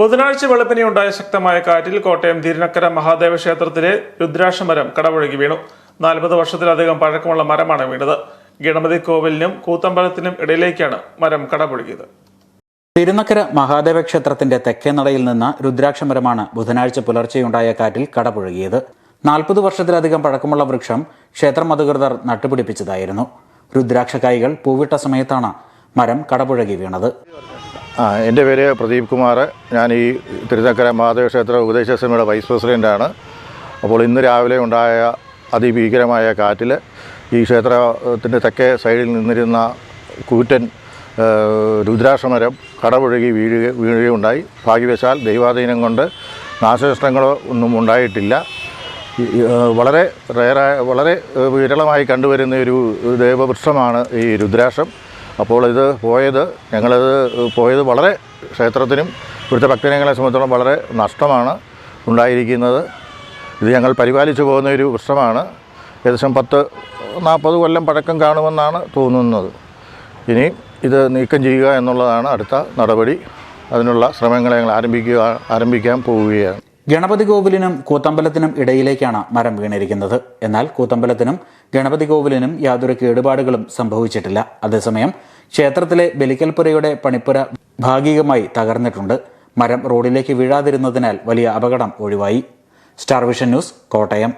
ബുധനാഴ്ച വെളുപ്പിനെ ഉണ്ടായ ശക്തമായ കാറ്റിൽ കോട്ടയം തിരുനക്കര മഹാദേവ ക്ഷേത്രത്തിലെ രുദ്രാക്ഷമരം കടപുഴകി വീണു. നാൽപ്പത് വർഷത്തിലധികം പഴക്കമുള്ള മരമാണ് വീണത്. ഗണപതി കോവിലിനും കൂത്തമ്പലത്തിനും ഇടയിലേക്കാണ് മരം കടപുഴകിയത്. തിരുനക്കര മഹാദേവ ക്ഷേത്രത്തിന്റെ തെക്കേ നടയിൽ നിന്ന് രുദ്രാക്ഷമരമാണ് ബുധനാഴ്ച പുലർച്ചെയുണ്ടായ കാറ്റിൽ കടപുഴകിയത്. നാൽപ്പത് വർഷത്തിലധികം പഴക്കമുള്ള വൃക്ഷം ക്ഷേത്രം അധികൃതർ നട്ടുപിടിപ്പിച്ചതായിരുന്നു. രുദ്രാക്ഷക്കായികൾ പൂവിട്ട സമയത്താണ് മരം കടപുഴകി വീണത്. ആ എന്റെ പേര് പ്രദീപ് കുമാർ. ഞാൻ ഈ തിരുനക്കര മഹാദേവ ക്ഷേത്ര ഉപദേശ സമിതിയുടെ വൈസ് പ്രസിഡന്റാണ്. അപ്പോൾ ഇന്ന് രാവിലെ ഉണ്ടായ അതിഭീകരമായ കാറ്റിൽ ഈ ക്ഷേത്രത്തിന്റെ തെക്കേ സൈഡിൽ നിന്നിരുന്ന കൂറ്റൻ രുദ്രാക്ഷമരം കടപുഴകി വീഴുക വീഴുകയുണ്ടായി. ഭാഗ്യവശാൽ ദൈവാധീനം കൊണ്ട് നാശനഷ്ടങ്ങളോ ഒന്നും ഉണ്ടായിട്ടില്ല. വളരെ റേറായ വളരെ വിരളമായി കണ്ടുവരുന്ന ഒരു ദേവവൃക്ഷമാണ് ഈ രുദ്രാക്ഷം. അപ്പോൾ ഇത് പോയത് ഞങ്ങളത് പോയത് വളരെ ക്ഷേത്രത്തിനും ഇവിടുത്തെ ഭക്തജനങ്ങളെ സംബന്ധിച്ചിടത്തോളം വളരെ നഷ്ടമാണ് ഉണ്ടായിരിക്കുന്നത്. ഇത് ഞങ്ങൾ പരിപാലിച്ചു പോകുന്ന ഒരു വൃക്ഷമാണ്. ഏകദേശം പത്ത് നാൽപ്പത് കൊല്ലം പഴക്കം കാണുമെന്നാണ് തോന്നുന്നത്. ഇനി ഇത് നീക്കം ചെയ്യുക എന്നുള്ളതാണ് അടുത്ത നടപടി. അതിനുള്ള ശ്രമങ്ങളെ ഞങ്ങൾ ആരംഭിക്കുക ആരംഭിക്കാൻ പോവുകയാണ്. ഗണപതി കോവിലിനും കൂത്തമ്പലത്തിനും ഇടയിലേക്കാണ് മരം വീണിരിക്കുന്നത്. എന്നാൽ കൂത്തമ്പലത്തിനും ഗണപതി കോവിലിനും യാതൊരു കേടുപാടുകളും സംഭവിച്ചിട്ടില്ല. അതേസമയം ക്ഷേത്രത്തിലെ ബലിക്കൽപ്പുരയുടെ പണിപ്പുര ഭാഗികമായി തകർന്നിട്ടുണ്ട്. മരം റോഡിലേക്ക് വീഴാതിരുന്നതിനാൽ വലിയ അപകടം ഒഴിവായി. Star vision news Kottayam.